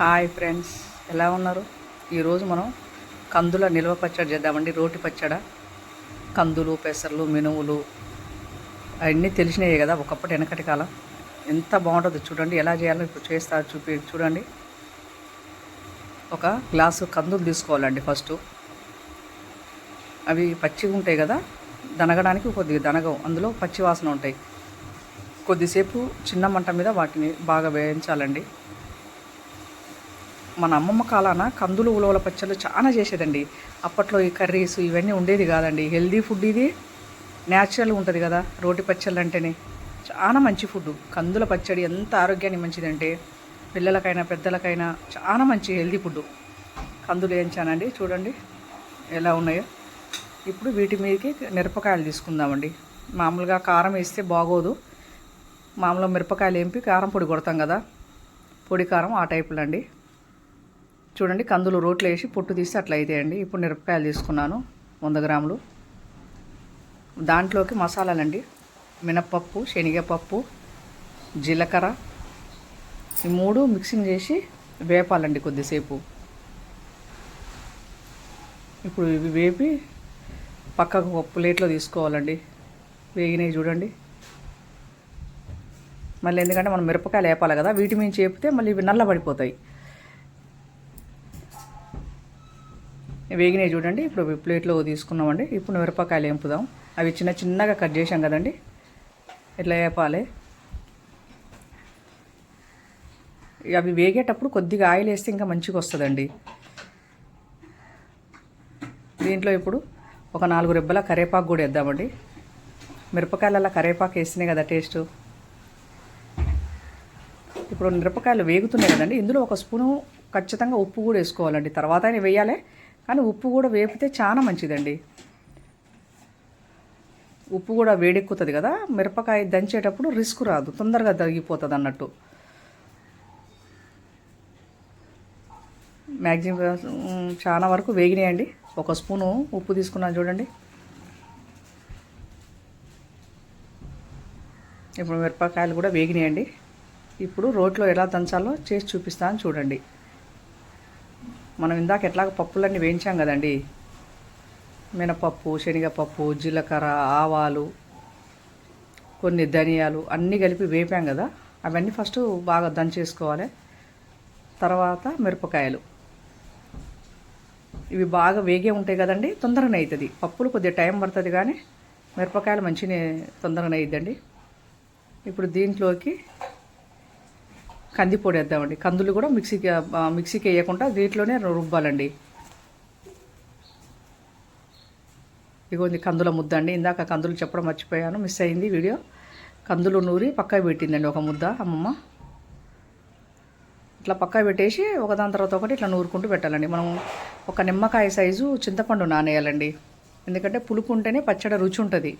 Hi friends ఎలా ఉన్నారు? ఈరోజు మనం కందుల నిల్వ పచ్చడి చేద్దామండి. రోటి పచ్చడ కందులు పెసర్లు మినుములు అవన్నీ తెలిసినాయి కదా ఒకప్పటి వెనకటి కాలం. ఎంత బాగుంటుందో చూడండి ఎలా చేయాలో ఇప్పుడు చేస్తా చూపి చూడండి. ఒక గ్లాసు కందులు తీసుకోవాలండి ఫస్ట్. అవి పచ్చిగా ఉంటాయి కదా దనగడానికి కొద్దిగా దనగవు అందులో పచ్చి వాసన ఉంటాయి. కొద్దిసేపు చిన్న మంట మీద వాటిని బాగా వేయించాలండి. మన అమ్మమ్మ కాలాన కందులు ఉలవల పచ్చళ్ళు చాలా చేసేదండి. అప్పట్లో ఈ కర్రీస్ ఇవన్నీ ఉండేది కాదండి. హెల్దీ ఫుడ్ ఇది. న్యాచురల్ ఉంటుంది కదా రోటి పచ్చళ్ళు అంటేనే. చాలా మంచి ఫుడ్. కందుల పచ్చడి ఎంత ఆరోగ్యానికి మంచిదంటే పిల్లలకైనా పెద్దలకైనా చాలా మంచి హెల్దీ ఫుడ్. కందులు వేయించానండి చూడండి ఎలా ఉన్నాయో. ఇప్పుడు వీటి మీదకి మిరపకాయలు తీసుకుందామండి. మామూలుగా కారం వేస్తే బాగోదు. మామూలుగా మిరపకాయలు ఏంపి కారం పొడి కొడతాం కదా. పొడి కారం ఆ టైపులో అండి చూడండి కందులు రోట్లో వేసి పొట్టు తీసి అట్లా అయితాయండి. ఇప్పుడు మిరపకాయలు తీసుకున్నాను వంద గ్రాములు. దాంట్లోకి మసాలాలండి. మినప్పప్పు శనగపప్పు జీలకర్ర. ఈ మూడు మిక్సింగ్ చేసి వేపాలండి కొద్దిసేపు. ఇప్పుడు ఇవి వేపి పక్కకు ఒక ప్లేట్లో తీసుకోవాలండి. వేగినవి చూడండి. మళ్ళీ ఎందుకంటే మనం మిరపకాయలు వేపాలి కదా వీటి మీద వేపితే మళ్ళీ ఇవి నల్ల వేగినాయి చూడండి. ఇప్పుడు ప్లేట్లో తీసుకున్నామండి. ఇప్పుడు మిరపకాయలు వేపుదాం. అవి చిన్న చిన్నగా కట్ చేసాం కదండి. ఇట్లా వేపాలి? అవి వేగేటప్పుడు కొద్దిగా ఆయిల్ వేస్తే ఇంకా మంచిగా వస్తుందండి. దీంట్లో ఇప్పుడు ఒక నాలుగు రెబ్బల కరేపాకు కూడా వేద్దామండి. మిరపకాయలలో కరేపాకు వేస్తేనే కదా టేస్ట్. ఇప్పుడు మిరపకాయలు వేగుతున్నాయి కదండి. ఇందులో ఒక స్పూను ఖచ్చితంగా ఉప్పు కూడా వేసుకోవాలండి. తర్వాత వేయాలి. కానీ ఉప్పు కూడా వేపితే చాలా మంచిదండి. ఉప్పు కూడా వేడెక్కుతుంది కదా మిరపకాయ దంచేటప్పుడు రిస్క్ రాదు తొందరగా తగ్గిపోతుంది అన్నట్టు మ్యాక్సిమం చాలా వరకు వేగినాయండి. ఒక స్పూను ఉప్పు తీసుకున్నాను చూడండి. ఇప్పుడు మిరపకాయలు కూడా వేగినాయండి. ఇప్పుడు రోట్లో ఎలా దంచాలో చేసి చూపిస్తాను చూడండి. మనం ఇందాక ఎట్లాగ పప్పులన్నీ వేయించాం కదండి? మినపప్పు శనగపప్పు జీలకర్ర ఆవాలు కొన్ని ధనియాలు అన్నీ కలిపి వేపాం కదా? అవన్నీ ఫస్ట్ బాగా దంచేసుకోవాలి. తర్వాత మిరపకాయలు. ఇవి బాగా వేగే ఉంటాయి కదండి తొందరగా అవుతుంది పప్పులు కొద్దిగా టైం పడుతుంది కానీ మిరపకాయలు మంచిగా తొందరగా అవుతుందండి ఇప్పుడు దీంట్లోకి కందిపొడి వేద్దామండి కందులు కూడా మిక్సీకి మిక్సీకి వేయకుండా దీంట్లోనే రుబ్బాలండి. ఇగోంది కందుల ముద్ద అండి. ఇందాక కందులు చెప్పడం మర్చిపోయాను మిస్ అయింది వీడియో. కందులు నూరి పక్క పెట్టిందండి ఒక ముద్ద అమ్మమ్మ. ఇట్లా పక్క పెట్టేసి ఒకదాని తర్వాత ఒకటి ఇట్లా నూరుకుంటూ పెట్టాలండి. మనం ఒక నిమ్మకాయ సైజు చింతపండు నానేయాలండి. ఎందుకంటే పులుపు ఉంటేనే పచ్చడి రుచి ఉంటుంది.